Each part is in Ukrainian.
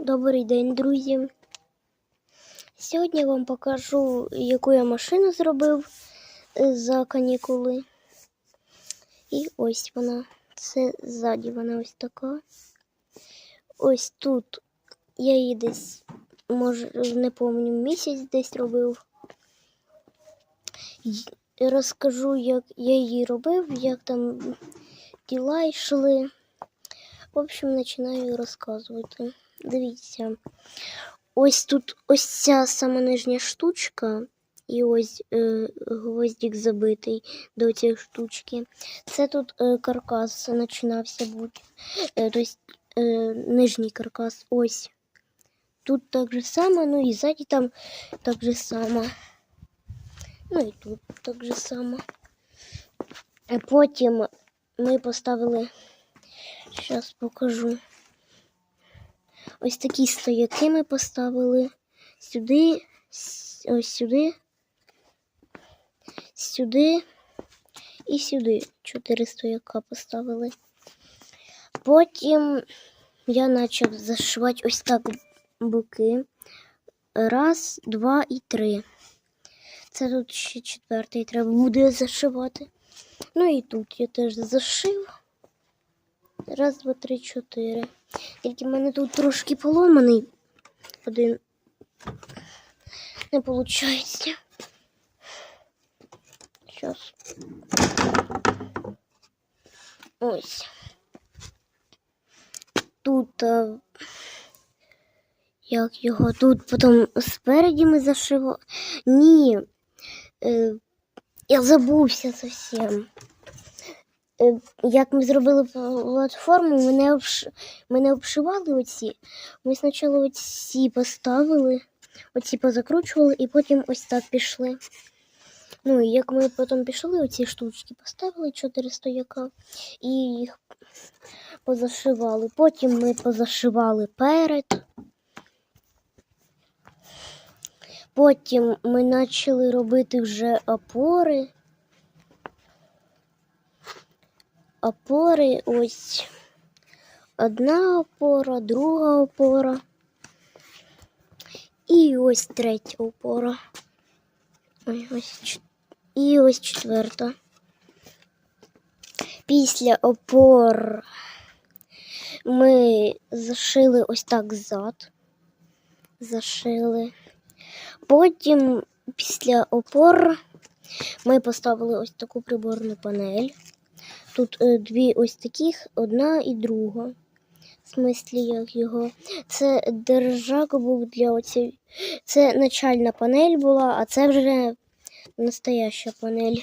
Добрий день, друзі. Сьогодні я вам покажу, яку я машину зробив е, за канікули. І ось вона. Це ззаді вона ось така. Ось тут я її десь, може, не пам'ятаю, місяць десь робив. Розкажу, як я її робив, як там діла йшли. В общем, починаю розказувати. Дивіться. Ось тут ось ця сама нижня штучка, і ось е, гвоздик забитий до цієї штучки. Це тут е, каркас починався бути. Е, тобто е, нижній каркас. Ось. Тут так же само, ну і ззаді там так же само. Ну і тут так же само. Е, Потім ми поставили. Зараз покажу. Ось такі стояки ми поставили сюди, ось сюди, сюди і сюди. Чотири стояка поставили. Потім я почав зашивати ось так боки. Раз, два і три. Це тут ще четвертий треба буде зашивати. Ну і тут я теж зашив. Раз, два, три, чотири. Тільки в мене тут трошки поломаний. Один не виходить. Зараз. Ось. Тут. а, Як його тут потім спереді ми зашивали. Ні. Е, я забувся зовсім. Е, як ми зробили платформу, ми не, обш... ми обшивали оці. Ми спочатку оці поставили, оці позакручували і потім ось так пішли. Ну, і як ми потім пішли, оці штучки поставили 4 стояка і їх позашивали. Потім ми позашивали перед. Потім ми почали робити вже опори. Опори ось одна опора, друга опора. І ось третя опора. Ось, і ось четверта. Після опор ми зашили ось так зад. Зашили. Потім після опор ми поставили ось таку приборну панель. Тут е, дві ось таких, одна і друга. В смислі, як його. Це держак був для оцієї. Це начальна панель була, а це вже настояща панель.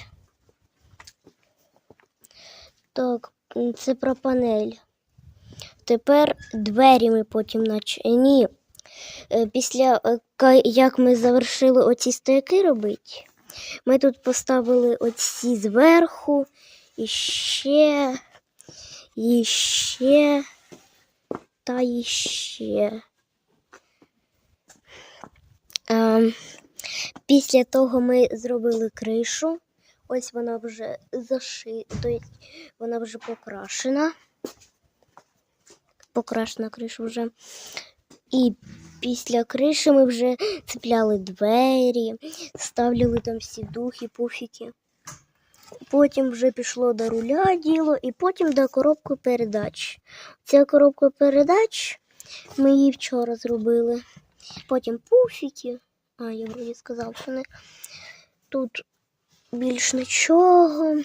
Так, це про панель. Тепер двері ми потім нач... е, Ні. Е, Після як ми завершили оці стояки робити, ми тут поставили оці зверху. І ще, і ще, та ще. Ем, після того ми зробили кришу. Ось вона вже зашита, вона вже покрашена. Покрашена криша вже. І після криші ми вже цепляли двері, ставляли там всі духи, пуфіки. Потім вже пішло до руля діло, і потім до коробки передач. Ця коробка передач ми її вчора зробили. Потім пуфіки. А, я вроді сказав, що не. Тут більш нічого.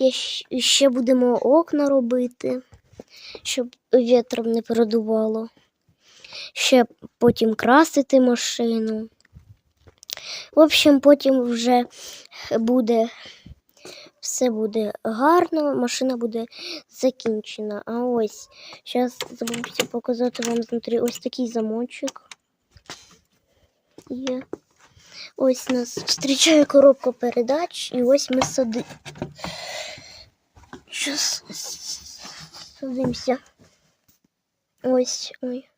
Щ- ще будемо окна робити, щоб вітром не передувало. Ще потім красити машину. В общем, потім вже буде все буде гарно, машина буде закінчена. А ось зараз забувся показати вам знутрі ось такий замочок. Є. Ось нас зустрічає коробка передач, і ось ми сади. Щас садимося. Ось ой.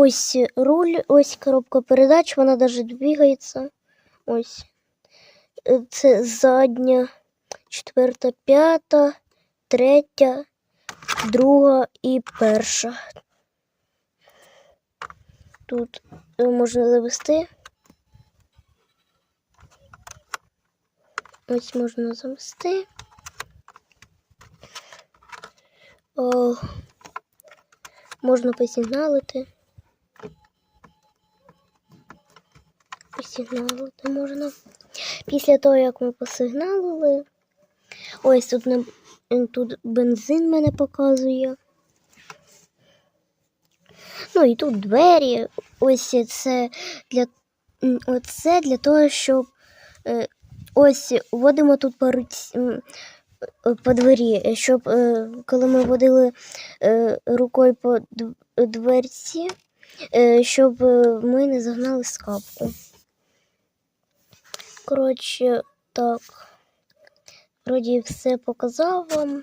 Ось руль, ось коробка передач, вона навіть двигається. Ось. Е, Це задня, четверта, п'ята, третя, друга і перша. Тут е, можна завести. Ось можна завести. О, можна посигналити. Посигналити можна. Після того, як ми посигналили, ось тут, тут бензин мене показує. Ну і тут двері. Ось це для, оце для того, щоб е, ось водимо тут м, е, по двері, щоб е, коли ми водили рукою по дверці, щоб ми не загнали скапку. Коротше, так. Вроді все показав вам.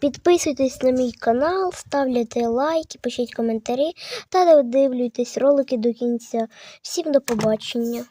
Підписуйтесь на мій канал, ставляйте лайки, пишіть коментарі та додивлюйтесь ролики до кінця. Всім до побачення!